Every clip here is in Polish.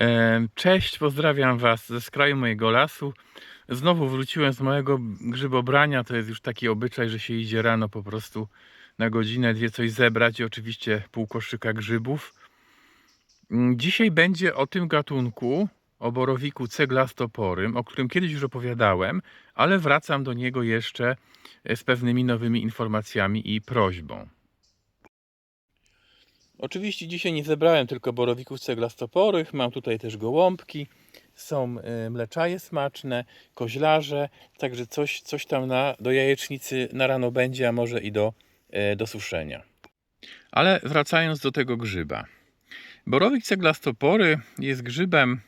E, Cześć, pozdrawiam Was ze skraju mojego lasu. Znowu wróciłem z mojego grzybobrania. To jest już taki obyczaj, że się idzie rano po prostu na godzinę, dwie coś zebrać i oczywiście pół koszyka grzybów. Mm, Dzisiaj będzie o tym gatunku, o borowiku ceglastoporym, o którym kiedyś już opowiadałem, ale wracam do niego jeszcze e, z pewnymi nowymi informacjami i prośbą. Oczywiście dzisiaj nie zebrałem tylko borowików ceglastoporych, mam tutaj też gołąbki, są e, mleczaje smaczne, koźlarze, także coś, coś tam na, do jajecznicy na rano będzie, a może i do, e, do suszenia. Ale wracając do tego grzyba. Borowik ceglastopory jest grzybem,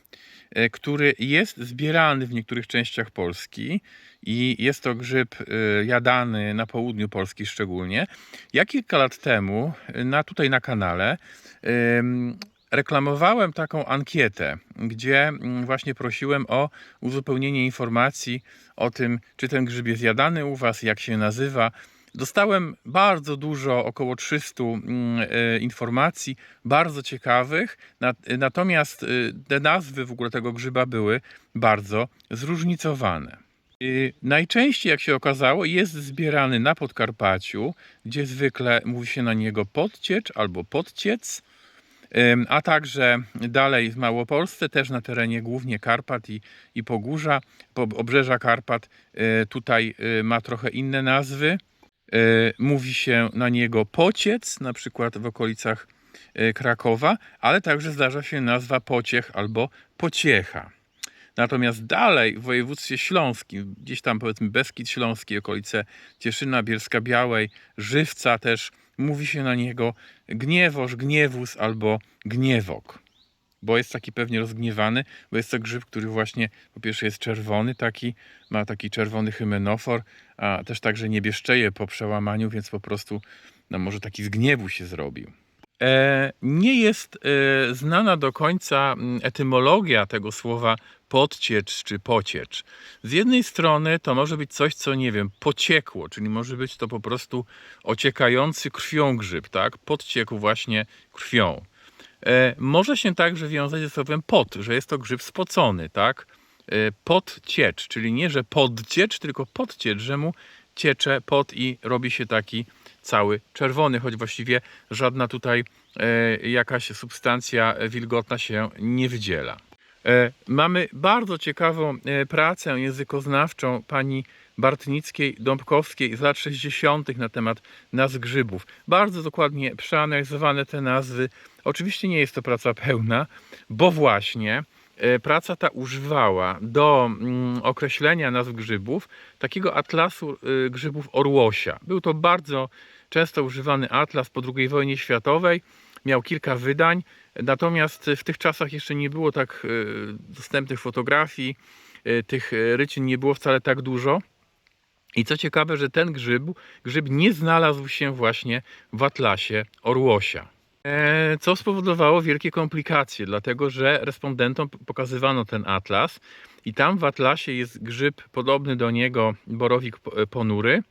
który jest zbierany w niektórych częściach Polski i jest to grzyb e, jadany na południu Polski szczególnie. Ja kilka lat temu e, na, tutaj na kanale em, reklamowałem taką ankietę, gdzie mm, właśnie prosiłem o uzupełnienie informacji o tym, czy ten grzyb jest jadany u Was, jak się nazywa. Dostałem bardzo dużo, około 300 mm, e, informacji, bardzo ciekawych, na, natomiast e, te nazwy w ogóle tego grzyba były bardzo zróżnicowane. Y, Najczęściej, jak się okazało, jest zbierany na Podkarpaciu, gdzie zwykle mówi się na niego podciecz albo podciec, a także dalej w Małopolsce, też na terenie głównie Karpat i, i Pogórza, po, obrzeża Karpat, y, tutaj y, ma trochę inne nazwy. Y, Mówi się na niego pociec, na przykład w okolicach y, Krakowa, ale także zdarza się nazwa pociech albo pociecha. Natomiast dalej w województwie śląskim, gdzieś tam powiedzmy Beskid Śląski, okolice Cieszyna, Bielska Białej, Żywca też, mówi się na niego gniewoż, gniewus albo gniewok. Bo jest taki pewnie rozgniewany, bo jest to grzyb, który właśnie po pierwsze jest czerwony taki, ma taki czerwony hymenofor, a też także nie bieszczeje po przełamaniu, więc po prostu no może taki z gniewu się zrobił. E, nie jest e, znana do końca etymologia tego słowa podciecz czy pociecz. Z jednej strony to może być coś, co nie wiem, pociekło, czyli może być to po prostu ociekający krwią grzyb, tak? Podciekł właśnie krwią. E, może się także wiązać ze słowem pot, że jest to grzyb spocony, tak? E, podciecz, czyli nie, że podciecz, tylko podciecz, że mu ciecze pot i robi się taki cały czerwony, choć właściwie żadna tutaj e, jakaś substancja wilgotna się nie wydziela. Mamy bardzo ciekawą pracę językoznawczą pani Bartnickiej-Dąbkowskiej z lat 60. na temat nazw grzybów. Bardzo dokładnie przeanalizowane te nazwy. Oczywiście nie jest to praca pełna, bo właśnie e, praca ta używała do mm, określenia nazw grzybów takiego atlasu e, grzybów orłosia. Był to bardzo często używany atlas po II wojnie światowej. Miał kilka wydań, natomiast w tych czasach jeszcze nie było tak e, dostępnych fotografii, tych rycin nie było wcale tak dużo. I co ciekawe, że ten grzyb, grzyb nie znalazł się właśnie w atlasie orłosia. E, Co spowodowało wielkie komplikacje, dlatego że respondentom pokazywano ten atlas i tam w atlasie jest grzyb podobny do niego, borowik p- ponury,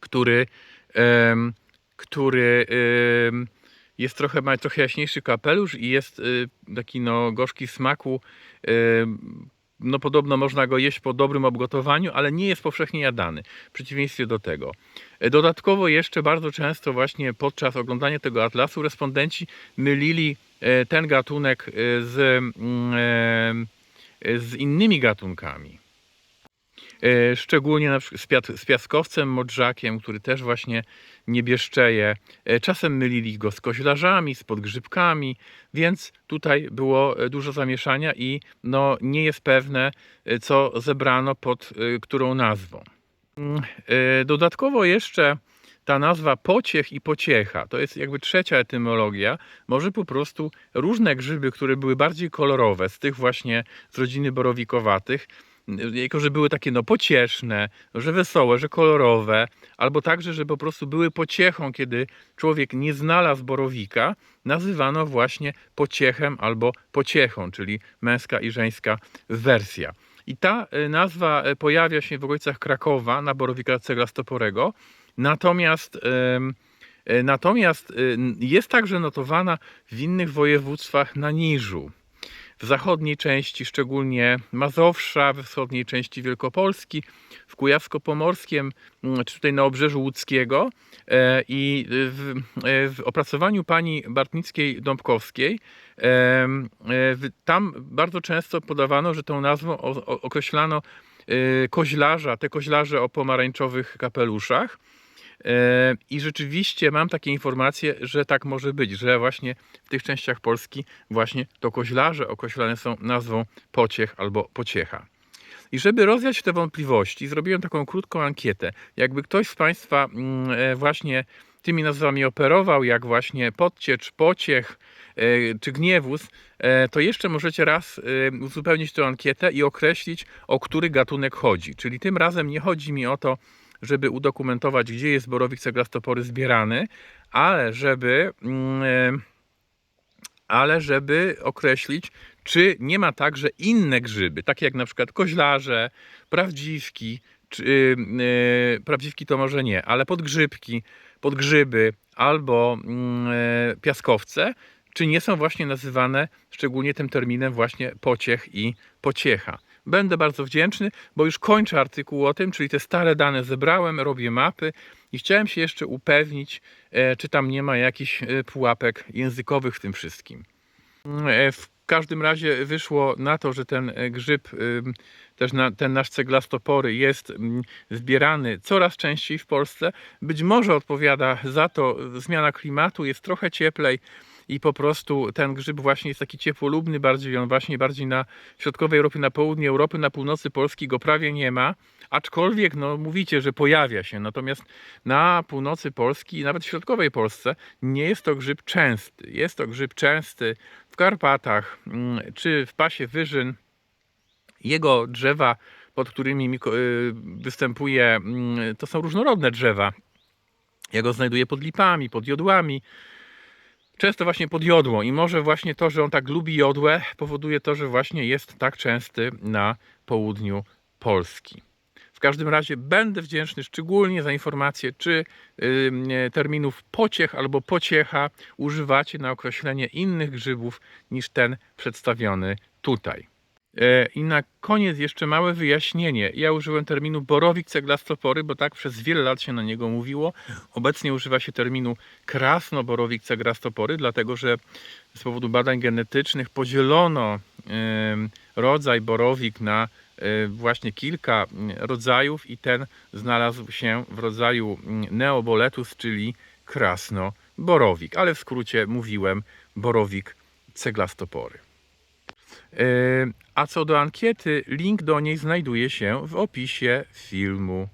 który, który jest trochę, ma trochę jaśniejszy kapelusz i jest y, taki no, gorzki smaku. No podobno można go jeść po dobrym obgotowaniu, ale nie jest powszechnie jadany, w przeciwieństwie do tego. E, Dodatkowo jeszcze bardzo często właśnie podczas oglądania tego atlasu respondenci mylili e, ten gatunek e, z, mm, z innymi gatunkami. E, Szczególnie na przykład z, piaskowcem modrzakiem, który też właśnie nie bieszczeje. E, Czasem mylili go z koźlarzami, z podgrzybkami, więc tutaj było e, dużo zamieszania i no, nie jest pewne, co zebrano pod którą nazwą. Mm, Dodatkowo jeszcze ta nazwa pociech i pociecha, to jest jakby trzecia etymologia, może po prostu różne grzyby, które były bardziej kolorowe, z tych właśnie z rodziny borowikowatych, jako że były takie no pocieszne, że wesołe, że kolorowe, albo także, że po prostu były pociechą, kiedy człowiek nie znalazł borowika, nazywano właśnie pociechem albo pociechą, czyli męska i żeńska wersja. I ta e, nazwa e, pojawia się w okolicach Krakowa na borowika ceglastoporego, natomiast e, Natomiast jest także notowana w innych województwach na niżu. W zachodniej części, szczególnie Mazowsza, we wschodniej części Wielkopolski, w Kujawsko-Pomorskiem, mm, czy tutaj na obrzeżu łódzkiego. E, I w, e, w opracowaniu pani Bartnickiej-Dąbkowskiej e, tam bardzo często podawano, że tą nazwą określano koźlarza, te koźlarze o pomarańczowych kapeluszach. E, I rzeczywiście mam takie informacje, że tak może być, że właśnie w tych częściach Polski właśnie to koźlarze określane są nazwą pociech albo pociecha. I żeby rozwiać te wątpliwości, zrobiłem taką krótką ankietę. Jakby ktoś z Państwa mm, e, właśnie tymi nazwami operował, jak właśnie podciecz, pociech e, czy gniewóz, e, to jeszcze możecie raz uzupełnić tę ankietę i określić, o który gatunek chodzi. Czyli tym razem nie chodzi mi o to, żeby udokumentować, gdzie jest borowik ceglastopory zbierany, ale żeby, mm, e, ale żeby określić, czy nie ma także inne grzyby, takie jak na przykład koźlarze, prawdziwki, czy, e, prawdziwki to może nie, ale podgrzybki, podgrzyby albo mm, e, piaskowce, czy nie są właśnie nazywane szczególnie tym terminem właśnie pociech i pociecha. Będę bardzo wdzięczny, bo już kończę artykuł o tym, czyli te stare dane zebrałem, robię mapy i chciałem się jeszcze upewnić, e, czy tam nie ma jakichś e, pułapek językowych w tym wszystkim. E, W każdym razie wyszło na to, że ten grzyb, też na, ten nasz ceglastopory jest zbierany coraz częściej w Polsce. Być może odpowiada za to zmiana klimatu, jest trochę cieplej i po prostu ten grzyb właśnie jest taki ciepłolubny bardziej, on właśnie bardziej na środkowej Europie, na południu Europy, na północy Polski go prawie nie ma, aczkolwiek no mówicie, że pojawia się, natomiast na północy Polski i nawet w środkowej Polsce nie jest to grzyb częsty. Jest to grzyb częsty w Karpatach mm, czy w pasie Wyżyn. Jego drzewa, pod którymi y, występuje, mm, to są różnorodne drzewa. Ja go znajduję pod lipami, pod jodłami. Często właśnie pod jodłą i może właśnie to, że on tak lubi jodłę powoduje to, że właśnie jest tak częsty na południu Polski. W każdym razie będę wdzięczny szczególnie za informację, czy terminów pociech albo pociecha używacie na określenie innych grzybów niż ten przedstawiony tutaj. E, I na koniec jeszcze małe wyjaśnienie. Ja użyłem terminu borowik ceglastopory, bo tak przez wiele lat się na niego mówiło. Obecnie używa się terminu krasnoborowik ceglastopory, dlatego że z powodu badań genetycznych podzielono rodzaj borowik na e, właśnie kilka mm, rodzajów i ten znalazł się w rodzaju mm, neoboletus, czyli krasnoborowik, ale w skrócie mówiłem borowik ceglastopory. E, A co do ankiety, link do niej znajduje się w opisie filmu.